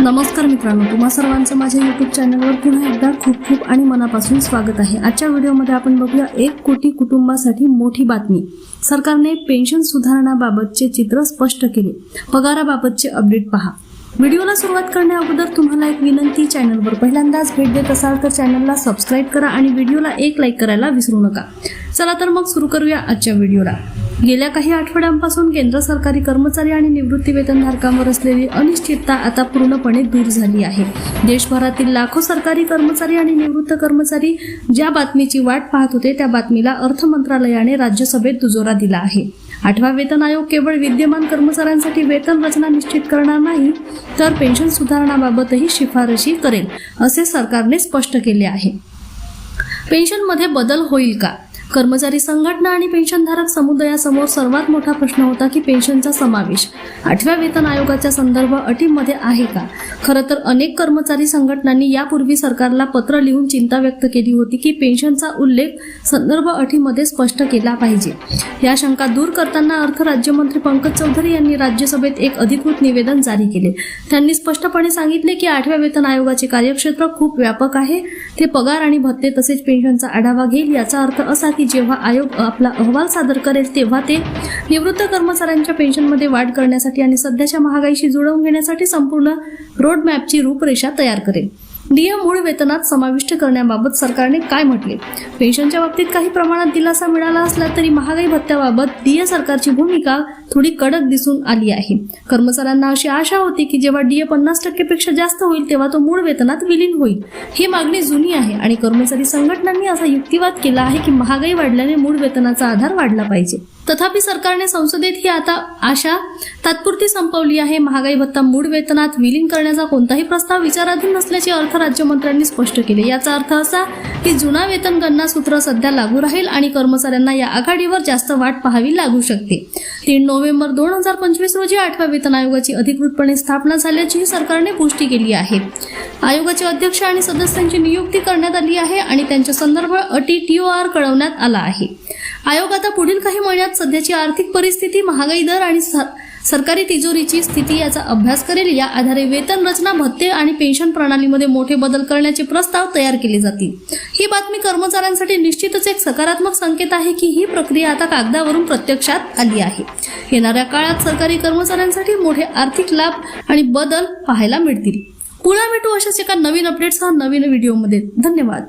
नमस्कार मित्रांनो तुम्हा सर्वांचं माझ्या युट्यूब चॅनलवर पुन्हा एकदा खूप खूप आणि मनापासून स्वागत आहे. आजच्या व्हिडिओमध्ये आपण बघूया एक कोटी कुटुंबासाठी मोठी बातमी. सरकारने पेन्शन सुधारणाबाबतचे चित्र स्पष्ट केले. पगाराबाबतचे अपडेट पहा. व्हिडिओला सुरुवात करण्या अगोदर तुम्हाला एक विनंती चॅनलवर पहिल्यांदाच भेट देत असाल तर चॅनलला सबस्क्राईब करा आणि व्हिडिओला एक लाईक करायला विसरू नका. चला तर मग सुरू करूया आजच्या व्हिडिओला. गेल्या काही आठवड्यांपासून केंद्र सरकारी कर्मचारी आणि निवृत्ती वेतनधारकांवर असलेली अनिश्चितता आता पूर्णपणे दूर झाली आहे. देशभरातील लाखो सरकारी कर्मचारी आणि निवृत्त कर्मचारी ज्या बातमीची वाट पाहत होते त्या बातमीला अर्थ मंत्रालयाने राज्यसभेत दुजोरा दिला आहे. आठवा वेतन आयोग केवळ विद्यमान कर्मचाऱ्यांसाठी वेतन रचना निश्चित करणार नाही तर पेन्शन सुधारणाबाबतही शिफारशी करेल असे सरकारने स्पष्ट केले आहे. पेन्शनमध्ये बदल होईल का? कर्मचारी संघटना आणि पेन्शनधारक समुदायासमोर सर्वात मोठा प्रश्न होता की पेन्शनचा समावेश. आठव्या वेतन आयोगाच्या संदर्भ अटीमध्ये आहे का? खरं तर अनेक कर्मचारी संघटनांनी यापूर्वी सरकारला पत्र लिहून चिंता व्यक्त केली होती की पेन्शनचा उल्लेख संदर्भ अटीमध्ये स्पष्ट केला पाहिजे. या शंका दूर करताना अर्थ राज्यमंत्री पंकज चौधरी यांनी राज्यसभेत एक अधिकृत निवेदन जारी केले. त्यांनी स्पष्टपणे सांगितले की आठव्या वेतन आयोगाचे कार्यक्षेत्र खूप व्यापक आहे. ते पगार आणि भत्ते तसेच पेन्शनचा आढावा घेईल याचा अर्थ असा की जेव्हा आयोग आपला अहवाल सादर करेल तेव्हा ते निवृत्त कर्मचाऱ्यांच्या पेन्शनमध्ये वाढ करण्यासाठी आणि सध्याच्या महागाईशी जुळवून घेण्यासाठी संपूर्ण रोड मॅपची रूपरेषा तयार करेल. डीएम मूळ वेतनात समाविष्ट करण्याबाबत सरकारने काय म्हटले? पेन्शनच्या बाबतीत काही प्रमाणात दिलासा मिळाला असला तरी महागाई भत्त्याबाबत डीए सरकारची भूमिका थोडी कडक दिसून आली आहे. कर्मचाऱ्यांना अशी आशा होती की जेव्हा डीए पन्नास टक्केपेक्षा जास्त होईल तेव्हा तो मूळ वेतनात विलीन होईल. ही मागणी जुनी आहे आणि कर्मचारी संघटनांनी असा युक्तिवाद केला आहे की महागाई वाढल्याने मूळ वेतनाचा आधार वाढला पाहिजे. तथापि सरकारने संसदेत ही आता आशा तात्पुरती संपवली आहे. महागाई भत्ता मूळ वेतनात विलीन करण्याचा कोणताही प्रस्ताव विचाराधीन नसल्याचे अर्थ राज्यमंत्र्यांनी स्पष्ट केले. याचा अर्थ असा की जुना वेतन गणना सूत्र सध्या लागू राहील आणि कर्मचाऱ्यांना या आघाडीवर जास्त वाट पाहावी लागू शकते. तीन नोव्हेंबर दोन हजार पंचवीस रोजी आठव्या वेतन आयोगाची अधिकृतपणे स्थापना झाल्याचीही सरकारने पुष्टी केली आहे. आयोगाचे अध्यक्ष आणि सदस्यांची नियुक्ती करण्यात आली आहे आणि त्यांच्या संदर्भ अटी टीओआर कळवण्यात आला आहे. आयोग आता पुढील काही महिन्यात सध्याची आर्थिक परिस्थिती महागाई दर आणि सरकारी तिजोरीची स्थिती याचा अभ्यास करेल. या आधारे वेतन रचना भत्ते आणि पेन्शन प्रणालीमध्ये मोठे बदल करण्याचे प्रस्ताव तयार केले जातील. ही बातमी कर्मचाऱ्यांसाठी निश्चितच एक सकारात्मक संकेत आहे की ही प्रक्रिया आता कागदावरून प्रत्यक्षात आली आहे. येणाऱ्या काळात सरकारी कर्मचाऱ्यांसाठी मोठे आर्थिक लाभ आणि बदल पाहायला मिळतील. पुन्हा भेटू अशाच एका नवीन अपडेट्ससह नवीन व्हिडिओमध्ये. धन्यवाद.